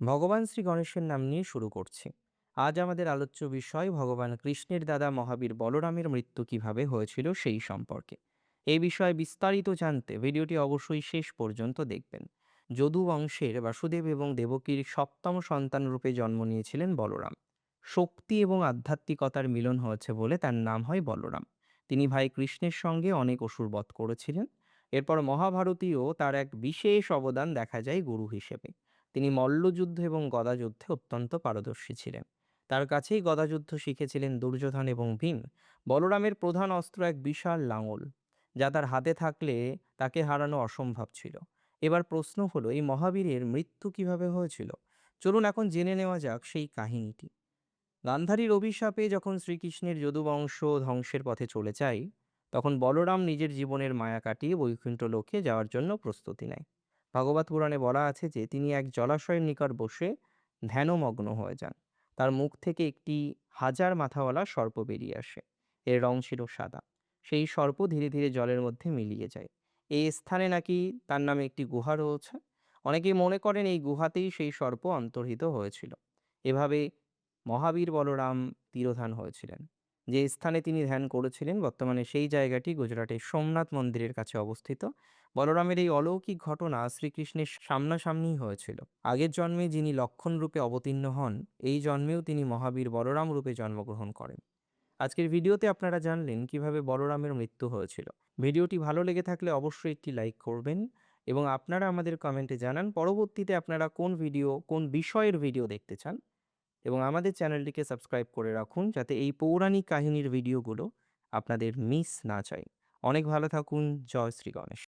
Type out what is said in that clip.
ভগবান শ্রী গণেশের নাম নিয়ে শুরু করছি। আজ আমাদের আলোচ্য বিষয়, ভগবান কৃষ্ণের দাদা মহাবীর বলরামের মৃত্যু কীভাবে হয়েছিল সেই সম্পর্কে। এই বিষয়ে বিস্তারিত জানতে ভিডিওটি অবশ্যই শেষ পর্যন্ত দেখবেন। যদু বংশের বাসুদেব এবং দেবকীর সপ্তম সন্তান রূপে জন্ম নিয়েছিলেন বলরাম। শক্তি এবং আধ্যাত্মিকতার মিলন হয়েছে বলে তার নাম হয় বলরাম। তিনি ভাই কৃষ্ণের সঙ্গে অনেক অসুর বধ করেছিলেন। এরপর মহাভারতীয় তার এক বিশেষ অবদান দেখা যায় গুরু হিসেবে। তিনি মল্লযুদ্ধ এবং গদাযুদ্ধে অত্যন্ত পারদর্শী ছিলেন। তার কাছেই গদাযুদ্ধ শিখেছিলেন দুর্যোধন এবং ভীম। বলরামের প্রধান অস্ত্র এক বিশাল লাঙল, যা তার হাতে থাকলে তাকে হারানো অসম্ভব ছিল। এবার প্রশ্ন হলো, এই মহাবীরের মৃত্যু কীভাবে হয়েছিল? চলুন এখন জেনে নেওয়া যাক সেই কাহিনীটি। গান্ধারীর অভিশাপে যখন শ্রীকৃষ্ণের যদুবংশ ধ্বংসের পথে চলে যায়, তখন বলরাম নিজের জীবনের মায়া কাটিয়ে বৈকুণ্ঠ লোকে যাওয়ার জন্য প্রস্তুতি নেয়। ভাগবত পুরাণে বলা আছে যে, তিনি এক জলাশয়ের নিকট বসে ধ্যানমগ্ন হয়ে যান। তার মুখ থেকে একটি হাজার মাথাওয়ালা সর্প বেরিয়ে আসে। এর রং ছিল সাদা। সেই সর্প ধীরে ধীরে জলের মধ্যে মিলিয়ে যায়। এই স্থানে নাকি তার নামে একটি গুহা রয়েছে। অনেকেই মনে করেন এই গুহাতেই সেই সর্প অন্তর্হিত হয়েছিল। এভাবে মহাবীর বলরাম তিরোধান হয়েছিলেন। যে স্থানে তিনি ধ্যান করেছিলেন, বর্তমানে সেই জায়গাটি গুজরাটের সোমনাথ মন্দিরের কাছে অবস্থিত। বলরামের এই অলৌকিক ঘটনা শ্রীকৃষ্ণের সামনাসামনি হয়েছিল। আগের জন্মে যিনি লক্ষণ রূপে অবতীর্ণ হন, এই জন্মেও তিনি মহাবীর বলরাম রূপে জন্মগ্রহণ করেন। আজকের ভিডিওতে আপনারা জানলেন কীভাবে বলরামের মৃত্যু হয়েছিল। ভিডিওটি ভালো লেগে থাকলে অবশ্যই একটি লাইক করবেন এবং আপনারা আমাদের কমেন্টে জানান পরবর্তীতে আপনারা কোন ভিডিও, কোন বিষয়ের ভিডিও দেখতে চান এবং আমাদের চ্যানেলটিকে সাবস্ক্রাইব করে রাখুন যাতে এই পৌরাণিক কাহিনীর ভিডিওগুলো আপনাদের মিস না চাই অনেক ভালো থাকুন। জয় শ্রী গণেশ।